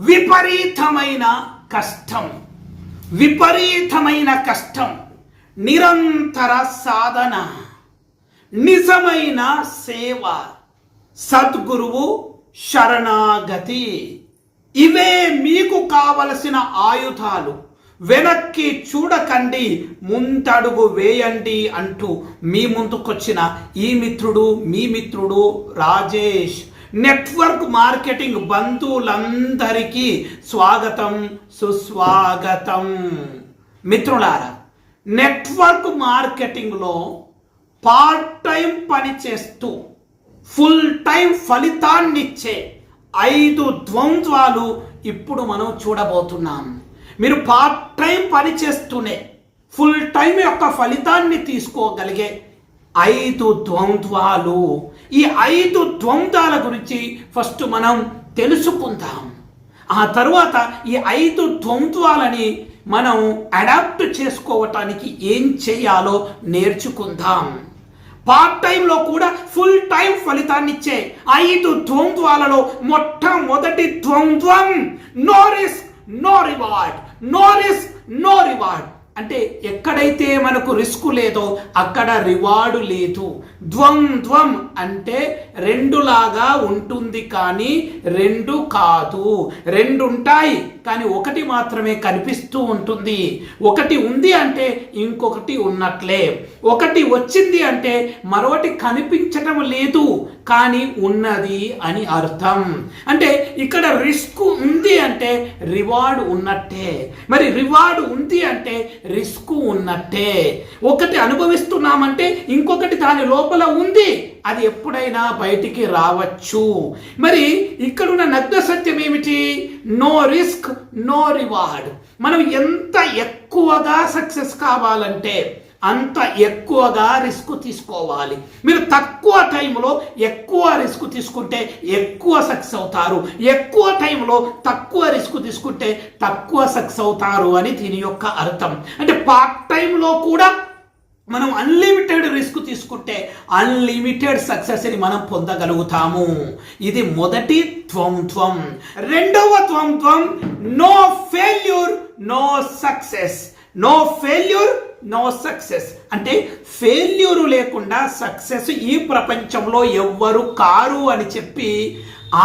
విపరీతమైన కష్టం. విపరీతమైన కష్టం. నిరంతర సాధన. నిజమైన సేవ. సద్గురువు శరణాగతి. ఇవే మీకు కావలసిన ఆయుధాలు. వెనక్కి చూడకండి ముందడుగు వేయండి అంటూ మీ ముందుకొచ్చిన ఈ మిత్రుడు మీ మిత్రుడు రాజేష్. నెట్వర్క్ మార్కెటింగ్ బంధువులందరికీ స్వాగతం సుస్వాగతం. మిత్రులారా నెట్వర్క్ మార్కెటింగ్లో పార్ట్ టైం పని చేస్తూ ఫుల్ టైం ఫలితాన్నిచ్చే ఐదు ద్వంద్వాలు ఇప్పుడు మనం చూడబోతున్నాం. మీరు పార్ట్ టైం పని చేస్తూనే ఫుల్ టైం యొక్క ఫలితాన్ని తీసుకోగలిగే ఐదు ద్వంద్వాలు ఈ ఐదు ద్వంద్వాల గురించి ఫస్ట్ మనం తెలుసుకుందాం. ఆ తర్వాత ఈ ఐదు ద్వంద్వాలని మనం అడాప్ట్ చేసుకోవటానికి ఏం చేయాలో నేర్చుకుందాం. పార్ట్ టైంలో కూడా ఫుల్ టైం ఫలితాన్ని ఇచ్చే ఐదు ద్వంద్వాలలో మొట్టమొదటి ద్వంద్వం no risk no reward. No risk no reward. అంటే ఎక్కడైతే మనకు రిస్క్ లేదో అక్కడ రివార్డు లేదు. ద్వంద్వం అంటే రెండులాగా ఉంటుంది కానీ రెండు కాదు. రెండు ఉంటాయి కానీ ఒకటి మాత్రమే కనిపిస్తూ ఉంటుంది. ఒకటి ఉంది అంటే ఇంకొకటి ఉన్నట్లే. ఒకటి వచ్చింది అంటే మరొకటి కనిపించటం లేదు. కానీ ఉన్నది అని అర్థం. అంటే ఇక్కడ రిస్క్ ఉంది అంటే రివార్డ్ ఉన్నట్టే. మరి రివార్డ్ ఉంది అంటే రిస్క్ ఉన్నట్టే. ఒకటి అనుభవిస్తున్నామంటే ఇంకొకటి దాని లోపల ఉంది. అది ఎప్పుడైనా బయటికి రావచ్చు. మరి ఇక్కడున్న నగ్న సత్యం ఏమిటి? No risk no reward. మనం ఎంత ఎక్కువగా సక్సెస్ కావాలంటే అంత ఎక్కువగా రిస్క్ తీసుకోవాలి. మీరు తక్కువ టైంలో ఎక్కువ రిస్క్ తీసుకుంటే ఎక్కువ సక్సెస్ అవుతారు. ఎక్కువ టైంలో తక్కువ రిస్క్ తీసుకుంటే తక్కువ సక్సెస్ అవుతారు అని దీని యొక్క అర్థం. అంటే పార్ట్ టైంలో కూడా మనం అన్లిమిటెడ్ రిస్క్ తీసుకుంటే అన్లిమిటెడ్ సక్సెస్ని మనం పొందగలుగుతాము. ఇది మొదటి త్వంత్వం రెండవ త్వంత్వం no failure no success. No failure no success అంటే ఫెయిల్యూరు లేకుండా సక్సెస్ ఈ ప్రపంచంలో ఎవ్వరు కారు అని చెప్పి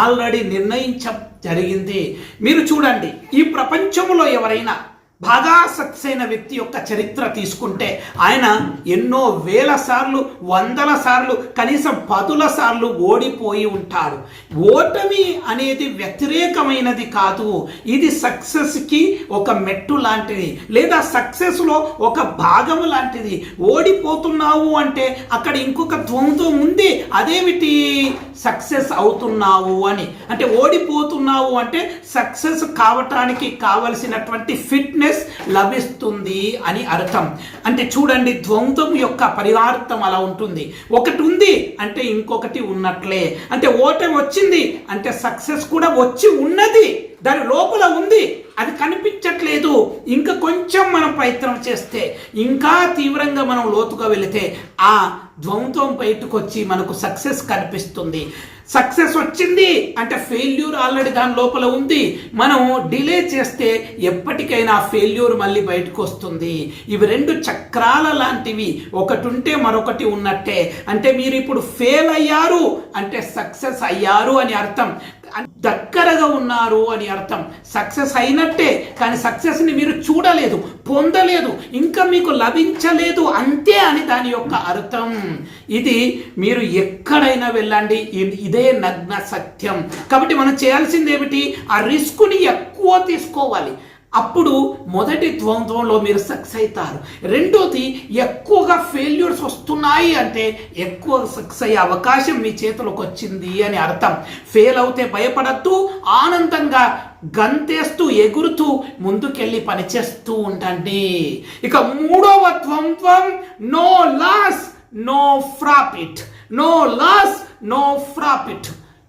ఆల్రెడీ నిర్ణయించ జరిగింది. మీరు చూడండి ఈ ప్రపంచంలో ఎవరైనా బాగా సక్సెస్ అయిన వ్యక్తి యొక్క చరిత్ర తీసుకుంటే ఆయన ఎన్నో వేల సార్లు వందల సార్లు కనీసం పదుల సార్లు ఓడిపోయి ఉంటాడు. ఓటమి అనేది వ్యతిరేకమైనది కాదు. ఇది సక్సెస్కి ఒక మెట్టు లాంటిది. లేదా సక్సెస్లో ఒక భాగం లాంటిది. ఓడిపోతున్నావు అంటే అక్కడ ఇంకొక ద్వంద్వం ఉంది. అదేమిటి? సక్సెస్ అవుతున్నావు అని. అంటే ఓడిపోతున్నావు అంటే సక్సెస్ కావటానికి కావలసినటువంటి ఫిట్నెస్ లభిస్తుంది అని అర్థం. అంటే చూడండి ద్వంద్వం యొక్క పరివార్థం అలా ఉంటుంది. ఒకటి ఉంది అంటే ఇంకొకటి ఉన్నట్లే. అంటే ఓటమి వచ్చింది అంటే సక్సెస్ కూడా వచ్చి ఉన్నది. దాని లోపల ఉంది. అది కనిపించట్లేదు. ఇంకా కొంచెం మనం ప్రయత్నం చేస్తే ఇంకా తీవ్రంగా మనం లోతుగా వెళితే ఆ ద్వంద్వం బయటకు వచ్చి మనకు సక్సెస్ కనిపిస్తుంది. సక్సెస్ వచ్చింది అంటే ఫెయిల్యూర్ ఆల్రెడీ దాని లోపల ఉంది. మనం డిలే చేస్తే ఎప్పటికైనా ఫెయిల్యూర్ మళ్ళీ బయటకు వస్తుంది ఇవి రెండు చక్రాల లాంటివి. ఒకటి ఉంటే మరొకటి ఉన్నట్టే. అంటే మీరు ఇప్పుడు ఫెయిల్ అయ్యారు అంటే సక్సెస్ అయ్యారు అని అర్థం. దగ్గరగా ఉన్నారు అని అర్థం. సక్సెస్ అయినట్టే కానీ సక్సెస్ని మీరు చూడలేదు పొందలేదు ఇంకా మీకు లభించలేదు అంతే అని దాని యొక్క అర్థం. ఇది మీరు ఎక్కడైనా వెళ్ళండి ఇ- ఇదే నగ్న సత్యం. కాబట్టి మనం చేయాల్సింది ఏమిటి ఆ రిస్క్ని ఎక్కువ తీసుకోవాలి. అప్పుడు మొదటి ద్వంద్వంలో మీరు సక్సెస్ అవుతారు. రెండోది ఎక్కువగా ఫెయిల్యూర్స్ వస్తున్నాయి అంటే ఎక్కువ సక్సెస్ అయ్యే అవకాశం మీ చేతిలోకి వచ్చింది అని అర్థం. ఫెయిల్ అవుతే భయపడద్దు ఆనందంగా గంతేస్తూ ఎగురుతూ ముందుకెళ్ళి పనిచేస్తూ ఉండండి. ఇక మూడవ ద్వంద్వం no loss no profit no loss no profit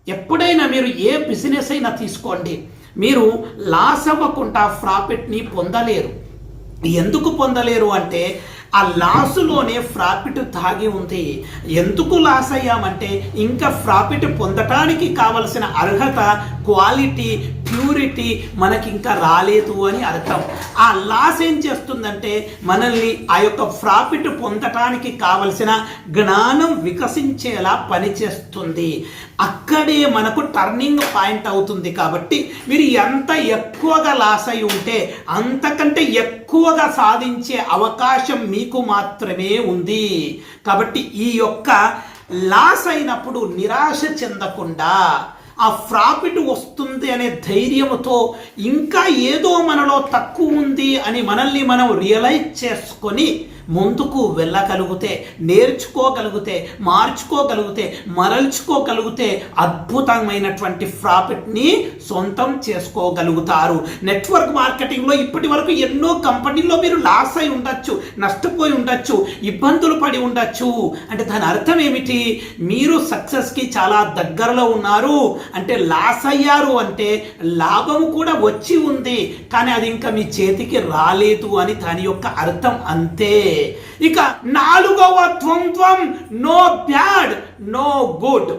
ఎప్పుడైనా మీరు ఏ బిజినెస్ అయినా తీసుకోండి. మీరు లాస్ అవ్వకుండా ప్రాఫిట్ని పొందలేరు. ఎందుకు పొందలేరు అంటే ఆ లాసులోనే ప్రాఫిట్ తాగి ఉంది. ఎందుకు లాస్ అయ్యామంటే ఇంకా ప్రాఫిట్ పొందటానికి కావలసిన అర్హత క్వాలిటీ ప్యూరిటీ మనకి ఇంకా రాలేదు అని అర్థం. ఆ లాస్ ఏం చేస్తుందంటే మనల్ని ఆ యొక్క ప్రాఫిట్ పొందటానికి కావలసిన జ్ఞానం వికసించేలా పనిచేస్తుంది అక్కడే మనకు టర్నింగ్ పాయింట్ అవుతుంది కాబట్టి మీరు ఎంత ఎక్కువగా లాస్ అయి ఉంటే అంతకంటే ఎక్కువగా సాధించే అవకాశం మీకు మాత్రమే ఉంది. కాబట్టి ఈ యొక్క లాస్ అయినప్పుడు నిరాశ చెందకుండా ఆ ప్రాఫిట్ వస్తుంది అనే ధైర్యంతో ఇంకా ఏదో మనలో తక్కువ ఉంది అని మనల్ని మనం రియలైజ్ చేసుకొని ముందుకు వెళ్ళగలిగితే నేర్చుకోగలిగితే మార్చుకోగలిగితే మరల్చుకోగలిగితే అద్భుతమైనటువంటి ప్రాఫిట్ని సొంతం చేసుకోగలుగుతారు. నెట్వర్క్ మార్కెటింగ్లో ఇప్పటి వరకు ఎన్నో కంపెనీల్లో మీరు లాస్ అయి ఉండొచ్చు నష్టపోయి ఉండొచ్చు ఇబ్బందులు పడి ఉండొచ్చు. అంటే దాని అర్థం ఏమిటి? మీరు సక్సెస్కి చాలా దగ్గరలో ఉన్నారు. అంటే లాస్ అయ్యారు అంటే లాభం కూడా వచ్చి ఉంది కానీ అది ఇంకా మీ చేతికి రాలేదు అని దాని యొక్క అర్థం అంతే. ఇక నాలుగవ ద్వంద్వం నో బ్యాడ్ నో గుడ్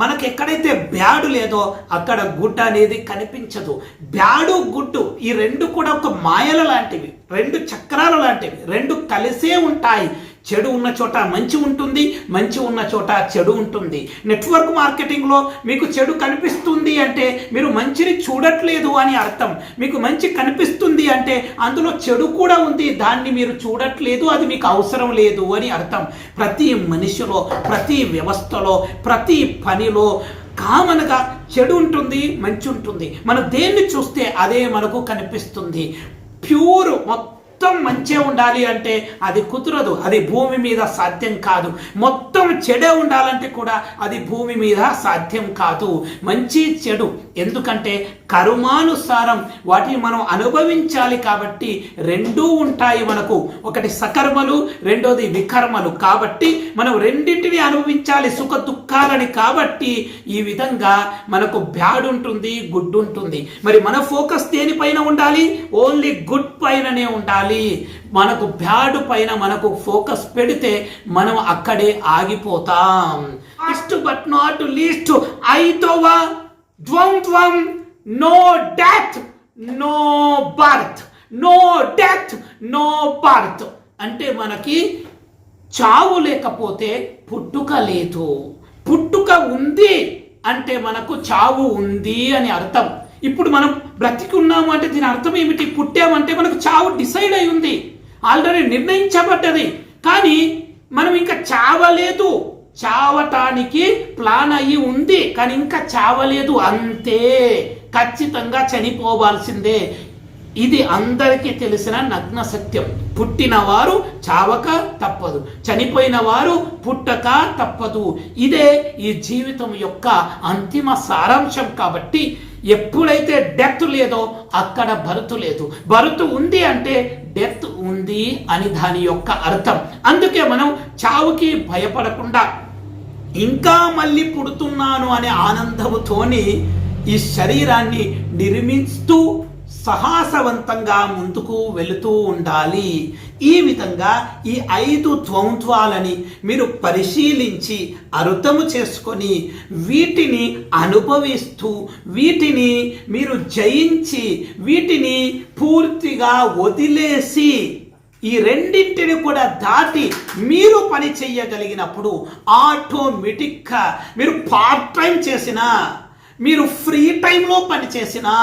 మనకి ఎక్కడైతే బ్యాడ్ లేదో అక్కడ గుడ్ అనేది కనిపించదు. బ్యాడు గుడ్డు ఈ రెండు కూడా ఒక మాయల లాంటివి రెండు చక్రాల లాంటివి రెండు కలిసే ఉంటాయి. చెడు ఉన్న చోట మంచి ఉంటుంది మంచి ఉన్న చోట చెడు ఉంటుంది. నెట్వర్క్ మార్కెటింగ్లో మీకు చెడు కనిపిస్తుంది అంటే మీరు మంచిని చూడట్లేదు అని అర్థం. మీకు మంచి కనిపిస్తుంది అంటే అందులో చెడు కూడా ఉంది దాన్ని మీరు చూడట్లేదు అది మీకు అవసరం లేదు అని అర్థం. ప్రతి మనిషిలో ప్రతి వ్యవస్థలో ప్రతి పనిలో కామన్గా చెడు ఉంటుంది మంచి ఉంటుంది. మనం దేన్ని చూస్తే అదే మనకు కనిపిస్తుంది. ప్యూర్ మొత్తం మొత్తం మంచే ఉండాలి అంటే అది కుదరదు అది భూమి మీద సాధ్యం కాదు. మొత్తం చెడే ఉండాలంటే కూడా అది భూమి మీద సాధ్యం కాదు. మంచి చెడు ఎందుకంటే కర్మానుసారం వాటిని మనం అనుభవించాలి కాబట్టి రెండూ ఉంటాయి మనకు. ఒకటి సకర్మలు రెండోది వికర్మలు. కాబట్టి మనం రెండింటిని అనుభవించాలి సుఖ దుఃఖాలని కాబట్టి ఈ విధంగా మనకు బ్యాడ్ ఉంటుంది గుడ్ ఉంటుంది మరి మన ఫోకస్ దేనిపైన ఉండాలి? ఓన్లీ గుడ్ పైననే ఉండాలి. మనకు బ్యాడ్ పైన మనకు ఫోకస్ పెడితే మనం అక్కడే ఆగిపోతాం. ఫస్ట్ బట్ నాట్ లీస్ట్ ఐదవ ద్వంద్వం no death no birth no death no birth అంటే మనకి చావు లేకపోతే పుట్టుక లేదు. పుట్టుక ఉంది అంటే మనకు చావు ఉంది అని అర్థం. ఇప్పుడు మనం బ్రతికి ఉన్నాము అంటే దీని అర్థం ఏమిటి? పుట్టామంటే మనకు చావు డిసైడ్ అయి ఉంది. ఆల్రెడీ నిర్ణయించబడ్డది. కానీ మనం ఇంకా చావలేదు. చావటానికి ప్లాన్ అయ్యి ఉంది. కానీ ఇంకా చావలేదు. అంతే. ఖచ్చితంగా చనిపోవాల్సిందే. ఇది అందరికీ తెలిసిన నగ్న సత్యం. పుట్టిన వారు చావక తప్పదు. చనిపోయిన వారు పుట్టక తప్పదు. ఇదే ఈ జీవితం యొక్క అంతిమ సారాంశం కాబట్టి ఎప్పుడైతే డెత్ లేదో అక్కడ భరతు లేదు. భరతు ఉంది అంటే డెత్ ఉంది అని దాని యొక్క అర్థం. అందుకే మనం చావుకి భయపడకుండా ఇంకా మళ్ళీ పుడుతున్నాను అనే ఆనందముతోని ఈ శరీరాన్ని నిర్మిస్తూ సాహసవంతంగా ముందుకు వెళుతూ ఉండాలి. ఈ విధంగా ఈ ఐదు ద్వంద్వాలని మీరు పరిశీలించి అర్థము చేసుకొని వీటిని అనుభవిస్తూ వీటిని మీరు జయించి వీటిని పూర్తిగా వదిలేసి ఈ రెండింటిని కూడా దాటి మీరు పని చేయగలిగినప్పుడు ఆటోమేటిక్గా మీరు పార్ట్ టైం చేసినా మీరు ఫ్రీ టైంలో పని చేసినా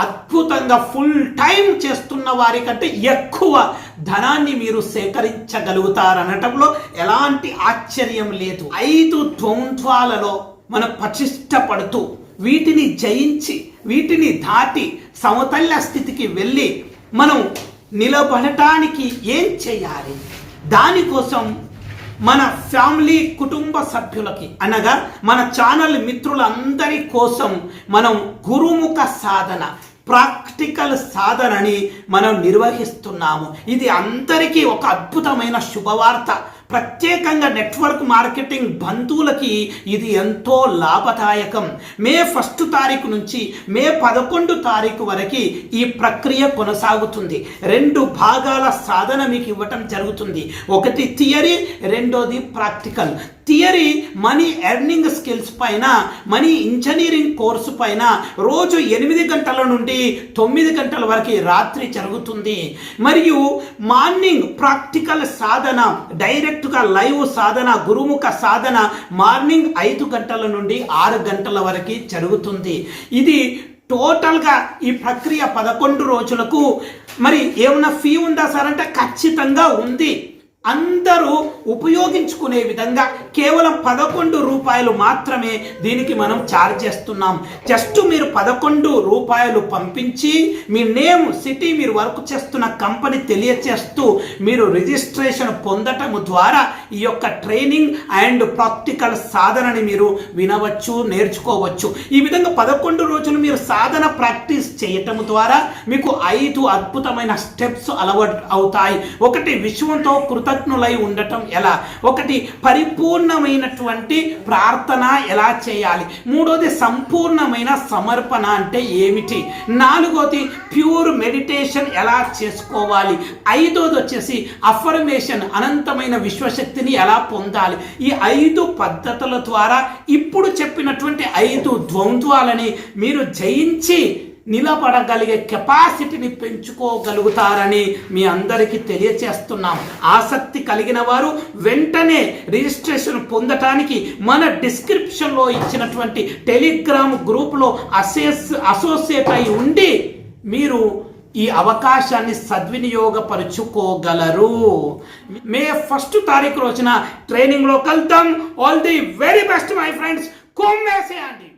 అద్భుతంగా ఫుల్ టైం చేస్తున్న వారికంటే ఎక్కువ ధనాన్ని మీరు సేకరించగలుగుతారనటంలో ఎలాంటి ఆశ్చర్యం లేదు. ఐదు ద్వంద్వాలలో మనం పటిష్టపడుతూ వీటిని జయించి వీటిని దాటి సమతల్య స్థితికి వెళ్ళి మనం నిలబడటానికి ఏం చేయాలి? దానికోసం మన ఫ్యామిలీ కుటుంబ సభ్యులకి అనగా మన ఛానల్ మిత్రులందరి కోసం మనం గురుముఖ సాధన ప్రాక్టికల్ సాధనని మనం నిర్వహిస్తున్నాము. ఇది అందరికీ ఒక అద్భుతమైన శుభవార్త. ప్రత్యేకంగా నెట్వర్క్ మార్కెటింగ్ బంధువులకి ఇది ఎంతో లాభదాయకం. మే ఫస్ట్ తారీఖు నుంచి మే పదకొండు తారీఖు వరకు ఈ ప్రక్రియ కొనసాగుతుంది. రెండు భాగాల సాధన మీకు ఇవ్వటం జరుగుతుంది. ఒకటి థియరీ రెండోది practical theory money earning skills పైన మనీ ఇంజనీరింగ్ కోర్సు పైన రోజు ఎనిమిది గంటల నుండి తొమ్మిది గంటల వరకు రాత్రి జరుగుతుంది. మరియు మార్నింగ్ ప్రాక్టికల్ సాధన డైరెక్ట్గా లైవ్ సాధన గురుముఖ సాధన మార్నింగ్ ఐదు గంటల నుండి ఆరు గంటల వరకు జరుగుతుంది. ఇది టోటల్గా ఈ ప్రక్రియ పదకొండు రోజులకు మరి ఏమైనా ఫీ ఉందా సార్? అంటే ఖచ్చితంగా ఉంది. అందరూ ఉపయోగించుకునే విధంగా కేవలం పదకొండు రూపాయలు మాత్రమే దీనికి మనం ఛార్జ్ చేస్తున్నాం. జస్ట్ మీరు పదకొండు రూపాయలు పంపించి మీ నేమ్ సిటీ మీరు వర్క్ చేస్తున్న కంపెనీ తెలియచేస్తూ మీరు రిజిస్ట్రేషన్ పొందటం ద్వారా ఈ యొక్క ట్రైనింగ్ అండ్ ప్రాక్టికల్ సాధనని మీరు వినవచ్చు నేర్చుకోవచ్చు. ఈ విధంగా పదకొండు రోజులు మీరు సాధన ప్రాక్టీస్ చేయటం ద్వారా మీకు ఐదు అద్భుతమైన స్టెప్స్ అలవాటు అవుతాయి. ఒకటి విశ్వంతో కృతజ్ఞులై ఉండటం ఎలా? ఒకటి పరిపూర్ణమైనటువంటి ప్రార్థన ఎలా చేయాలి? మూడోది సంపూర్ణమైన సమర్పణ అంటే ఏమిటి? నాలుగోది ప్యూర్ మెడిటేషన్ ఎలా చేసుకోవాలి? ఐదోది వచ్చేసి అఫర్మేషన్ అనంతమైన విశ్వశక్తిని ఎలా పొందాలి? ఈ ఐదు పద్ధతుల ద్వారా ఇప్పుడు చెప్పినటువంటి ఐదు ద్వంద్వాలని మీరు జయించి నిలబడగలిగే కెపాసిటీని పెంచుకోగలుగుతారని మీ అందరికీ తెలియచేస్తున్నాం. ఆసక్తి కలిగిన వారు వెంటనే రిజిస్ట్రేషన్ పొందటానికి మన డిస్క్రిప్షన్లో ఇచ్చినటువంటి టెలిగ్రామ్ గ్రూప్లో అసోస్ అసోసియేట్ అయి ఉండి మీరు ఈ అవకాశాన్ని సద్వినియోగపరుచుకోగలరు. మే ఫస్ట్ తారీఖు రోజున ట్రైనింగ్లో కలుద్దాం all the very best my friends కొమ్మేసేయండి